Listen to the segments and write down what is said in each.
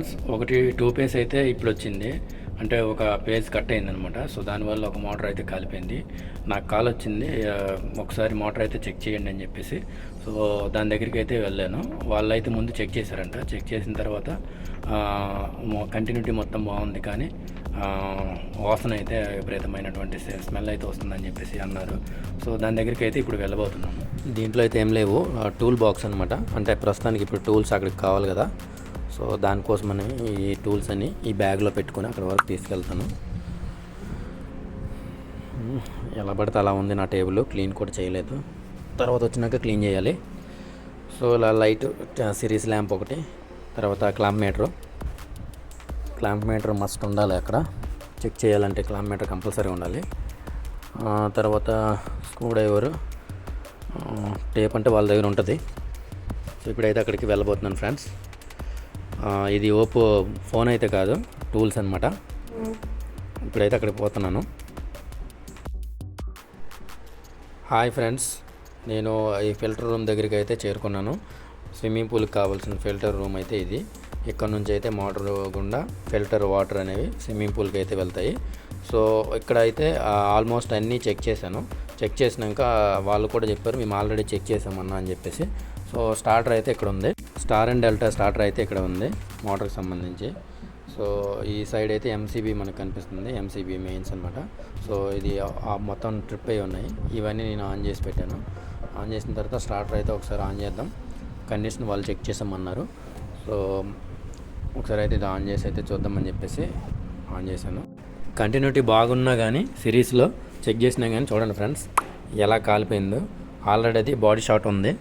Friends ఒకటి two face అయితే ఇప్పుడు వచ్చింది అంటే ఒక పేజ్ కట్ అయింది అనమాట సో దానివల్ల ఒక మోటార్ అయితే కాలిపోయింది. నాకు కాల్ వచ్చింది ఒకసారి మోటార్ అయితే చెక్ చేయండి అని చెప్పేసి. సో దాని దగ్గరికి అయితే వెళ్ళాను. వాళ్ళు అయితే ముందు చెక్ చేశారంట. చెక్ చేసిన తర్వాత కంటిన్యూటీ మొత్తం బాగుంది కానీ వాసన అయితే విపరీతమైనటువంటి స్మెల్ అయితే వస్తుందని చెప్పేసి అన్నారు. సో దాని దగ్గరికి అయితే ఇప్పుడు వెళ్ళబోతున్నాము. దీంట్లో అయితే ఏం లేవు. టూల్ బాక్స్ అనమాట అంటే ప్రస్తుతానికి ఇప్పుడు టూల్స్ అక్కడికి కావాలి కదా. సో దానికోసమని ఈ టూల్స్ అన్ని ఈ బ్యాగ్లో పెట్టుకొని అక్కడ వరకు తీసుకెళ్తాను. ఎలా పడితే అలా ఉంది నా టేబుల్ క్లీన్ కూడా చేయలేదు. తర్వాత వచ్చినాక క్లీన్ చేయాలి. సో ఇలా లైట్ సిరీస్ ల్యాంప్ ఒకటి తర్వాత clamp meter. Clamp meter must ఉండాలి అక్కడ. చెక్ చేయాలంటే క్లాంప్ మీటర్ కంపల్సరీ ఉండాలి. తర్వాత స్క్రూ డ్రైవరు టేప్ అంటే వాళ్ళ దగ్గర ఉంటుంది. సో ఇప్పుడైతే అక్కడికి వెళ్ళబోతున్నాను ఫ్రెండ్స్. ఇది ఓపో ఫోన్ అయితే కాదు టూల్స్ అనమాట ఇప్పుడైతే అక్కడికి పోతున్నాను. హాయ్ ఫ్రెండ్స్ నేను ఈ ఫిల్టర్ రూమ్ దగ్గరికి అయితే చేరుకున్నాను. స్విమ్మింగ్ పూల్కి కావాల్సిన ఫిల్టర్ రూమ్ అయితే ఇది. ఇక్కడ నుంచి అయితే మోటార్ గుండా ఫిల్టర్ వాటర్ అనేవి స్విమ్మింగ్ పూల్కి అయితే వెళ్తాయి. సో ఇక్కడ అయితే ఆల్మోస్ట్ అన్నీ చెక్ చేశాను. చెక్ చేసినాక వాళ్ళు కూడా చెప్పారు మేము ఆల్రెడీ చెక్ చేసామన్నా అని చెప్పేసి. సో స్టార్టర్ అయితే ఇక్కడ ఉంది. స్టార్ అండ్ డెల్టా స్టార్టర్ అయితే ఇక్కడ ఉంది మోటార్కి సంబంధించి. సో ఈ సైడ్ అయితే ఎంసీబీ మనకు కనిపిస్తుంది ఎంసీబీ మెయిన్స్ అనమాట సో ఇది మొత్తం ట్రిప్ అయి ఉన్నాయి. ఇవన్నీ నేను ఆన్ చేసి పెట్టాను. ఆన్ చేసిన తర్వాత స్టార్టర్ అయితే ఒకసారి ఆన్ చేద్దాం. కండిషన్ వాళ్ళు చెక్ చేసామన్నారు సో ఒకసారి అయితే ఇది ఆన్ చేసి అయితే చూద్దామని చెప్పేసి ఆన్ చేశాను. కంటిన్యూటీ బాగున్నా కానీ సిరీస్లో చెక్ చేసినా కానీ చూడండి ఫ్రెండ్స్ ఎలా కాలిపోయిందో. ఆల్రెడీ అది బాడీ షాట్ ఉంది.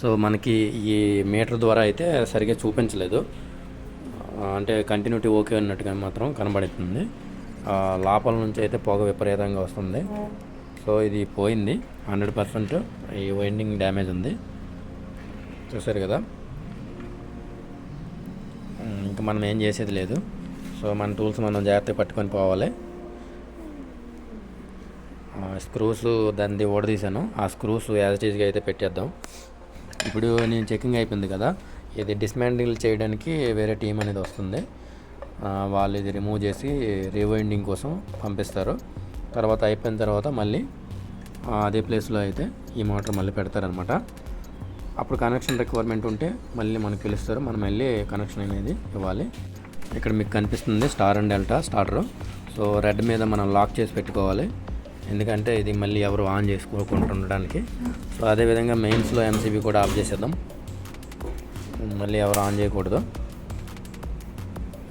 సో మనకి ఈ మీటర్ ద్వారా అయితే సరిగ్గా చూపించలేదు. అంటే కంటిన్యూటీ ఓకే అన్నట్టుగా మాత్రం కనబడుతుంది. లోపల నుంచి అయితే పొగ విపరీతంగా వస్తుంది. సో ఇది పోయింది. హండ్రెడ్ పర్సెంట్ ఈ వైండింగ్ డ్యామేజ్ ఉంది. చూసారు కదా? ఇంకా మనం ఏం చేసేది లేదు. సో మన టూల్స్ మనం జాగ్రత్తగా పట్టుకొని పోవాలి. స్క్రూస్ దాన్ని ఓడదీశాను. ఆ స్క్రూస్ యాజ్ టీజ్గా అయితే పెట్టేద్దాం. ఇప్పుడు నేను చెకింగ్ అయిపోయింది కదా ఇది డిస్మాండిల్ చేయడానికి వేరే టీం అనేది వస్తుంది. వాళ్ళు ఇది రిమూవ్ చేసి రీవైండింగ్ కోసం పంపిస్తారు. తర్వాత అయిపోయిన తర్వాత మళ్ళీ అదే ప్లేస్లో అయితే ఈ మోటార్ మళ్ళీ పెడతారనమాట అప్పుడు కనెక్షన్ రిక్వైర్మెంట్ ఉంటే మళ్ళీ మనకు పిలుస్తారు. మనం వెళ్ళి కనెక్షన్ అనేది ఇవ్వాలి. ఇక్కడ మీకు కనిపిస్తుంది star and delta starter so red మీద మనం లాక్ చేసి పెట్టుకోవాలి. ఎందుకంటే ఇది మళ్ళీ ఎవరు ఆన్ చేసుకోకుండా ఉండడానికి. సో అదేవిధంగా మెయిన్స్లో ఎంసీబీ కూడా ఆఫ్ చేసేద్దాం. మళ్ళీ ఎవరు ఆన్ చేయకూడదు.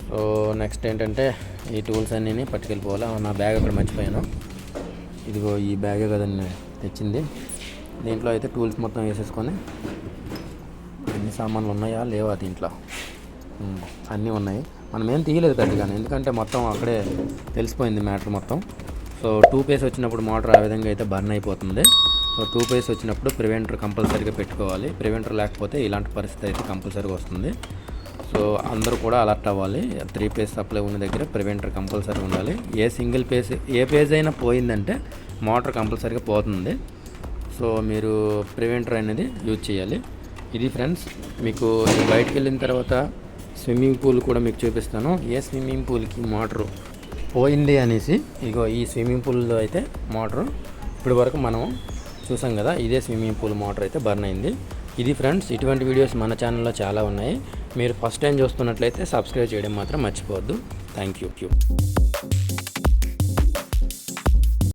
సో నెక్స్ట్ ఏంటంటే ఈ టూల్స్ అన్నీ పట్టుకెళ్ళిపోవాలి? నా బ్యాగ్ అక్కడ మర్చిపోయాను. ఇదిగో ఈ బ్యాగే కదండి తెచ్చింది. దీంట్లో అయితే టూల్స్ మొత్తం వేసేసుకొని ఎన్ని సామాన్లు ఉన్నాయా? లేవా దీంట్లో? అన్నీ ఉన్నాయి. మనం ఏం తీయలేదు పెద్దగా ఎందుకంటే మొత్తం అక్కడే తెలిసిపోయింది మ్యాటర్ మొత్తం. సో టూ పేస్ వచ్చినప్పుడు మోటార్ ఆ విధంగా అయితే బర్న్ అయిపోతుంది. సో టూ పేస్ వచ్చినప్పుడు ప్రివెంటర్ కంపల్సరీగా పెట్టుకోవాలి. ప్రివెంటర్ లేకపోతే ఇలాంటి పరిస్థితి అయితే కంపల్సరీగా వస్తుంది. సో అందరూ కూడా అలర్ట్ అవ్వాలి. త్రీ పేజ్ సప్లై ఉన్న దగ్గర ప్రివెంటర్ కంపల్సరీ ఉండాలి. ఏ సింగిల్ పేజ్ ఏ పేజ్ అయినా పోయిందంటే మోటార్ కంపల్సరీగా పోతుంది. సో మీరు ప్రివెంటర్ అనేది యూజ్ చేయాలి. ఇది ఫ్రెండ్స్ మీకు నేను బయటకు వెళ్ళిన తర్వాత స్విమ్మింగ్ పూల్ కూడా మీకు చూపిస్తాను. ఏ స్విమ్మింగ్ పూల్కి మోటరు పోయింది అనేసి ఇగో ఈ స్విమ్మింగ్ పూల్లో అయితే మోటర్. ఇప్పటి వరకు మనం చూసాం కదా ఇదే స్విమ్మింగ్ పూల్ మోటార్ అయితే బర్న్ అయింది. ఇది ఫ్రెండ్స్ ఇటువంటి వీడియోస్ మన ఛానల్లో చాలా ఉన్నాయి. మీరు ఫస్ట్ టైం చూస్తున్నట్లయితే సబ్స్క్రైబ్ చేయడం మాత్రం మర్చిపోవద్దు. Thank you